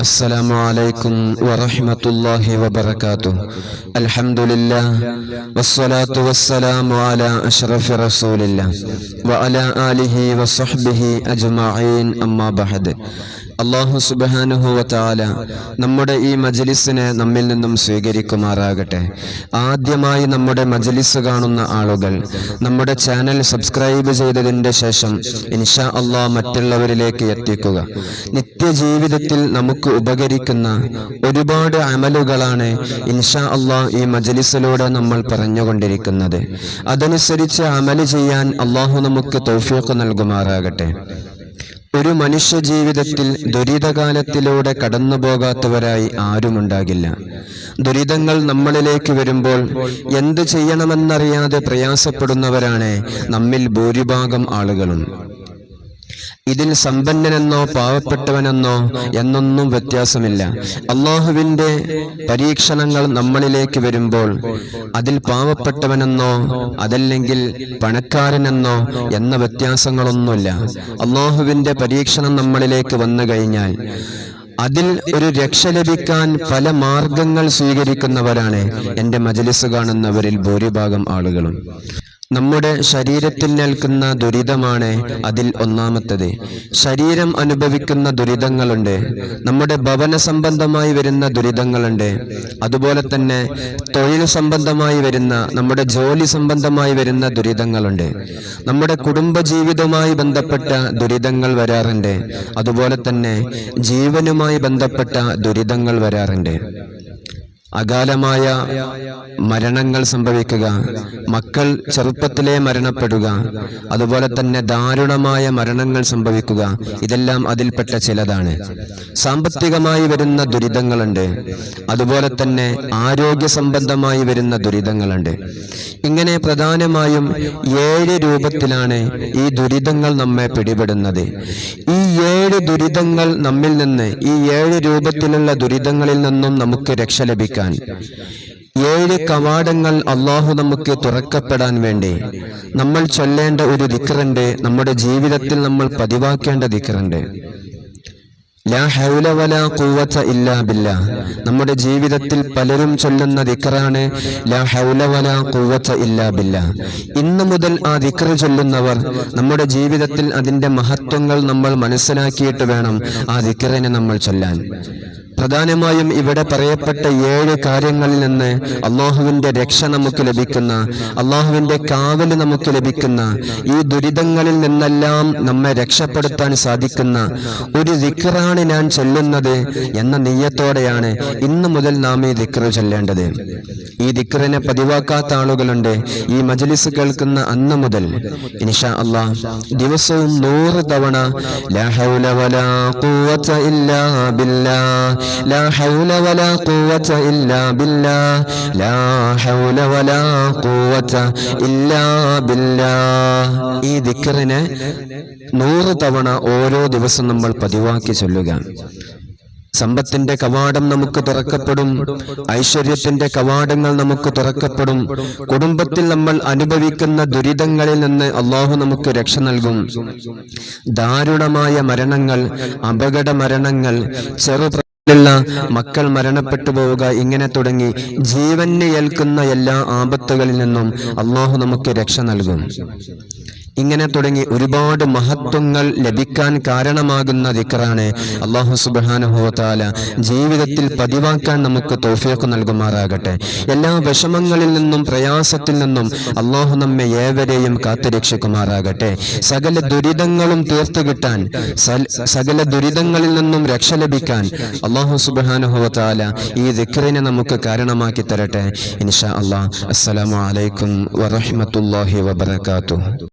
السلام عليكم ورحمة الله وبركاته. الحمد لله والصلاة والسلام على أشرف رسول الله وعلى آله وصحبه أجمعين. أما بعد അള്ളാഹു സുബാനുഹു വത്താല നമ്മുടെ ഈ മജലിസിനെ നമ്മിൽ നിന്നും സ്വീകരിക്കുമാറാകട്ടെ. ആദ്യമായി നമ്മുടെ മജലിസ് കാണുന്ന ആളുകൾ നമ്മുടെ ചാനൽ സബ്സ്ക്രൈബ് ചെയ്തതിന്റെ ശേഷം ഇൻഷാ അള്ളാഹ് മറ്റുള്ളവരിലേക്ക് എത്തിക്കുക. നിത്യജീവിതത്തിൽ നമുക്ക് ഉപകരിക്കുന്ന ഒരുപാട് അമലുകളാണ് ഇൻഷാ അള്ളാഹ് ഈ മജലിസിലൂടെ നമ്മൾ പറഞ്ഞുകൊണ്ടിരിക്കുന്നത്. അതനുസരിച്ച് അമൽ ചെയ്യാൻ അള്ളാഹു നമുക്ക് തൗഫീഖ് നൽകുമാറാകട്ടെ. ഒരു മനുഷ്യ ജീവിതത്തിൽ ദുരിതകാലത്തിലൂടെ കടന്നു പോകാത്തവരായി ആരുമുണ്ടാകില്ല. ദുരിതങ്ങൾ നമ്മളിലേക്ക് വരുമ്പോൾ എന്ത് ചെയ്യണമെന്നറിയാതെ പ്രയാസപ്പെടുന്നവരാണ് നമ്മിൽ ഭൂരിഭാഗം ആളുകളും. ഇതിൽ സമ്പന്നനെന്നോ പാവപ്പെട്ടവനെന്നോ എന്നൊന്നും വ്യത്യാസമില്ല. അള്ളാഹുവിന്റെ പരീക്ഷണങ്ങൾ നമ്മളിലേക്ക് വരുമ്പോൾ അതിൽ പാവപ്പെട്ടവനെന്നോ അതല്ലെങ്കിൽ പണക്കാരനെന്നോ എന്ന വ്യത്യാസങ്ങളൊന്നുമില്ല. അള്ളാഹുവിന്റെ പരീക്ഷണം നമ്മളിലേക്ക് വന്നു കഴിഞ്ഞാൽ അതിൽ ഒരു രക്ഷ ലഭിക്കാൻ പല മാർഗങ്ങൾ സ്വീകരിക്കുന്നവരാണ് എന്റെ മജലിസ് കാണുന്നവരിൽ ഭൂരിഭാഗം ആളുകളും. നമ്മുടെ ശരീരത്തിൽ നിൽക്കുന്ന ദുരിതമാണ് അതിൽ ഒന്നാമത്തത്. ശരീരം അനുഭവിക്കുന്ന ദുരിതങ്ങളുണ്ട്. നമ്മുടെ ഭവന സംബന്ധമായി വരുന്ന ദുരിതങ്ങളുണ്ട്. അതുപോലെ തന്നെ തൊഴിൽ സംബന്ധമായി വരുന്ന നമ്മുടെ ജോലി സംബന്ധമായി വരുന്ന ദുരിതങ്ങളുണ്ട്. നമ്മുടെ കുടുംബ കുടുംബജീവിതവുമായി ബന്ധപ്പെട്ട ദുരിതങ്ങൾ വരാറുണ്ട്. അതുപോലെ തന്നെ ജീവനുമായി ബന്ധപ്പെട്ട ദുരിതങ്ങൾ വരാറുണ്ട്. അകാലമായ മരണങ്ങൾ സംഭവിക്കുക മക്കൾ ചെറുപ്പത്തിലെ മരണപ്പെടുക അതുപോലെ തന്നെ ദാരുണമായ മരണങ്ങൾ സംഭവിക്കുക ഇതെല്ലാം അതിൽപ്പെട്ട ചിലതാണ്. സാമ്പത്തികമായി വരുന്ന ദുരിതങ്ങളുണ്ട് അതുപോലെ തന്നെ ആരോഗ്യ സംബന്ധമായി വരുന്ന ദുരിതങ്ങളുണ്ട്. ഇങ്ങനെ പ്രധാനമായും ഏഴ് രൂപത്തിലാണ് ഈ ദുരിതങ്ങൾ നമ്മെ പിടിപെടുന്നത്. ഈ ഏഴ് ദുരിതങ്ങൾ നമ്മിൽ നിന്ന് ഈ ഏഴ് രൂപത്തിലുള്ള ദുരിതങ്ങളിൽ നിന്നും നമുക്ക് രക്ഷ ലഭിക്കാൻ ഏഴ് കവാടങ്ങൾ അള്ളാഹു നമുക്ക് തുറക്കപ്പെടാൻ വേണ്ടി നമ്മൾ ചൊല്ലേണ്ട ഒരു ദിക്കറുണ്ട് നമ്മുടെ ജീവിതത്തിൽ നമ്മൾ പതിവാക്കേണ്ട ദിക്കറുണ്ട് നമ്മുടെ ജീവിതത്തിൽ പലരും ചൊല്ലുന്ന ദിക്കറാണ് ഇന്നു മുതൽ ആ ദിക്കറ് ചൊല്ലുന്നവർ നമ്മുടെ ജീവിതത്തിൽ അതിന്റെ മഹത്വങ്ങൾ നമ്മൾ മനസ്സിലാക്കിയിട്ട് വേണം ആ ദിക്കറിനെ നമ്മൾ ചൊല്ലാൻ. പ്രധാനമായും ഇവിടെ പറയപ്പെട്ട ഏഴ് കാര്യങ്ങളിൽ നിന്ന് അള്ളാഹുവിന്റെ രക്ഷ നമുക്ക് ലഭിക്കുന്ന അള്ളാഹുവിന്റെ കാവൽ നമുക്ക് ലഭിക്കുന്ന ഈ ദുരിതങ്ങളിൽ നിന്നെല്ലാം നമ്മെ രക്ഷപ്പെടുത്താൻ സാധിക്കുന്ന ഒരു ദിക്റാണ് ഞാൻ ചൊല്ലുന്നത് എന്ന നെയ്യത്തോടെയാണ് ഇന്നു മുതൽ നാം ഈ ദിക്റ് ചൊല്ലേണ്ടത്. ഈ ദിക്റിനെ പതിവാക്കാത്ത ആളുകളുണ്ട്. ഈ മജലിസ് കേൾക്കുന്ന അന്ന് മുതൽ. അള്ളാഹ് ദിവസവും നൂറ് തവണ വലാ ഇല്ലാ ലാ ഹൗല വലാ ഖുവത ഇല്ലാ ബില്ലാഹ് ലാ ഹൗല വലാ ഖുവത ഇല്ലാ ബില്ലാഹ് ഈ ദിക്കറിനെ നൂറ് തവണ ഓരോ ദിവസം നമ്മൾ പതിവാക്കി ചൊല്ലുക. സമ്പത്തിന്റെ കവാടം നമുക്ക് തുറക്കപ്പെടും. ഐശ്വര്യത്തിന്റെ കവാടങ്ങൾ നമുക്ക് തുറക്കപ്പെടും. കുടുംബത്തിൽ നമ്മൾ അനുഭവിക്കുന്ന ദുരിതങ്ങളിൽ നിന്ന് അള്ളാഹു നമുക്ക് രക്ഷ നൽകും. ദാരുണമായ മരണങ്ങൾ അപകട മരണങ്ങൾ ചെറു മക്കൾ മരണപ്പെട്ടു പോവുക ഇങ്ങനെ തുടങ്ങി ജീവന് ഏൽക്കുന്ന എല്ലാ ആപത്തുകളിൽ നിന്നും അള്ളാഹു നമുക്ക് രക്ഷ നൽകും. ഇങ്ങനെ തുടങ്ങി ഒരുപാട് മഹത്വങ്ങൾ ലഭിക്കാൻ കാരണമാകുന്ന ദിക്കറാണ് അള്ളാഹു സുബാനുഭവത്താല ജീവിതത്തിൽ പതിവാക്കാൻ നമുക്ക് തോഫിയൊക്കെ നൽകുമാറാകട്ടെ. എല്ലാ വിഷമങ്ങളിൽ നിന്നും പ്രയാസത്തിൽ നിന്നും അള്ളാഹു നമ്മെ ഏവരെയും കാത്തുരക്ഷിക്കുമാറാകട്ടെ. സകല ദുരിതങ്ങളും തീർത്തു കിട്ടാൻ സകല ദുരിതങ്ങളിൽ നിന്നും രക്ഷ ലഭിക്കാൻ അള്ളാഹു സുബാനുഹോത്താല ഈ ദിക്കറിനെ നമുക്ക് കാരണമാക്കി തരട്ടെ. ഇൻഷാ അള്ളാഹ് അസ്സലാമു അലൈക്കും വറഹമത്തല്ലാഹി വബർക്കാത്തു